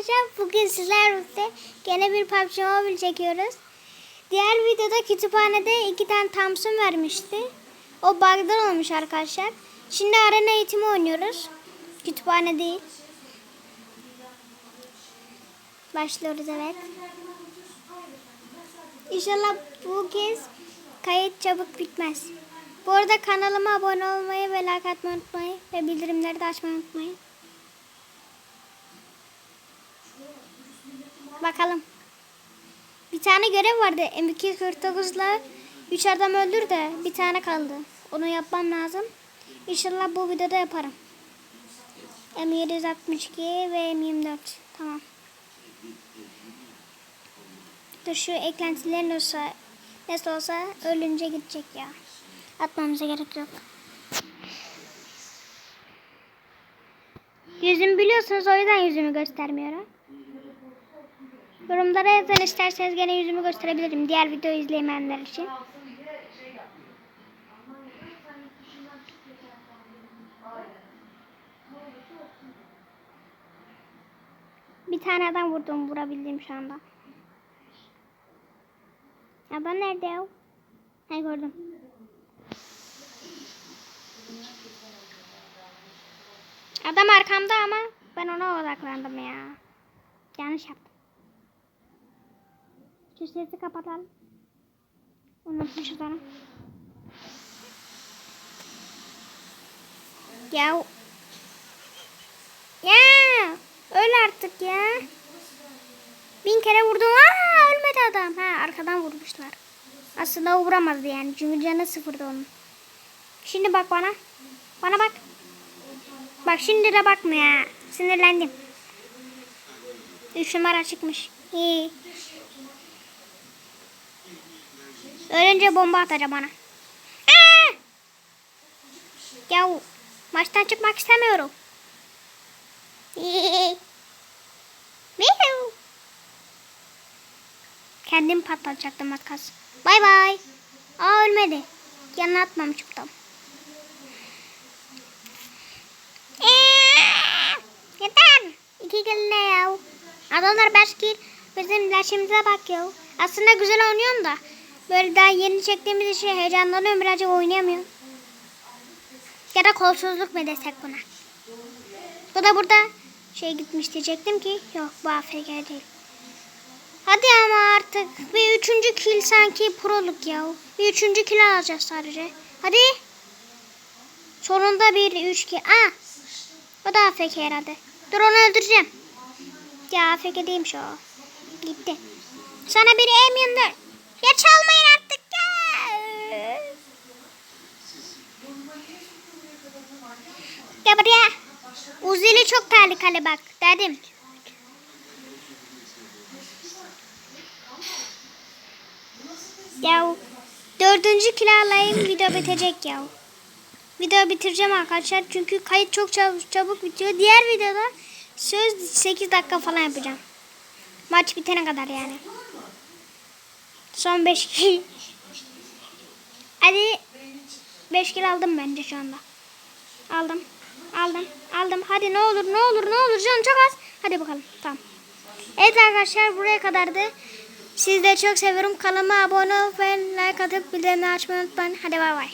arkadaşlar. Bugün sizler birlikte gene bir PUBG Mobile çekiyoruz. Diğer videoda kütüphanede iki tane Thompson vermişti. O bug'dan olmuş arkadaşlar. Şimdi arena eğitimi oynuyoruz. Kütüphane değil. Başlıyoruz evet. İnşallah bu kez kayıt çabuk bitmez. Bu arada kanalıma abone olmayı ve like atmayı unutmayın. Ve bildirimleri de açmayı unutmayın. Bakalım. Bir tane görev vardı. M249'la 3 adam öldür de bir tane kaldı. Onu yapmam lazım. İnşallah bu videoda yaparım. M762 ve M24. Tamam. Dur şu eklentiler nasıl, nasıl olsa ölünce gidecek ya. Atmamıza gerek yok. Yüzümü biliyorsunuz o yüzden yüzümü göstermiyorum. Yorumlara yazın isterseniz gene yüzümü gösterebilirim. Diğer videoyu izleyemeyenler için. Bir tane adam vurdum vurabildim şu anda. Adam nerede ya? Ha gördüm. Adam arkamda ama ben ona odaklandım ya. Yanlış yaptım. Şu kapatalım. Unutmuşuz onu. Ya. Ya. Öl artık ya. Bin kere vurdum. Aa ölmedi adam. Ha arkadan vurmuşlar. Aslında vuramazdı yani. Çünkü canı sıfırdı onun. Şimdi bak bana. Bana bak. Bak şimdi de bakma ya. Sinirlendim. Üç numara çıkmış. İyi. Ölünce bomba atacak bana. Aa! Ya maçtan çıkmak istemiyorum. Kendim patlatacaktım kalsın. Bay bay. Aa ölmedi. Yanına atmamıştım. Ee, Yeter. İki ne ya? Adamlar beş kill. Bizim leşimize bak ya. Aslında güzel oynuyorum da. Böyle daha yeni çektiğimiz için heyecanlanıyorum. Birazcık oynayamıyorum. Ya da kolsuzluk mu desek buna. Bu da burada şey gitmiş diyecektim ki. Yok bu AFK değil. Hadi ama artık bir üçüncü kill sanki proluk ya. Bir üçüncü kill alacağız sadece. Hadi. Sonunda bir üç kill. Aa. O da AFK herhalde. Dur onu öldüreceğim. Ya AFK değilmiş o. Gitti. Sana bir M24. Ya çalmayın artık ya. Gel buraya. Uzili çok tehlikeli bak dedim. Ya dördüncü kiralayayım video bitecek ya. Video bitireceğim arkadaşlar çünkü kayıt çok çabuk, çabuk bitiyor. Diğer videoda söz 8 dakika falan yapacağım. Maç bitene kadar yani. Son 5 kill. Hadi 5 kill aldım bence şu anda. Aldım. Aldım. Aldım. Hadi ne olur ne olur ne olur canım çok az. Hadi bakalım. Tamam. Evet arkadaşlar buraya kadardı. Sizi de çok seviyorum. Kanalıma abone ol ve like atıp bildirimleri açmayı unutmayın. Hadi bay bay.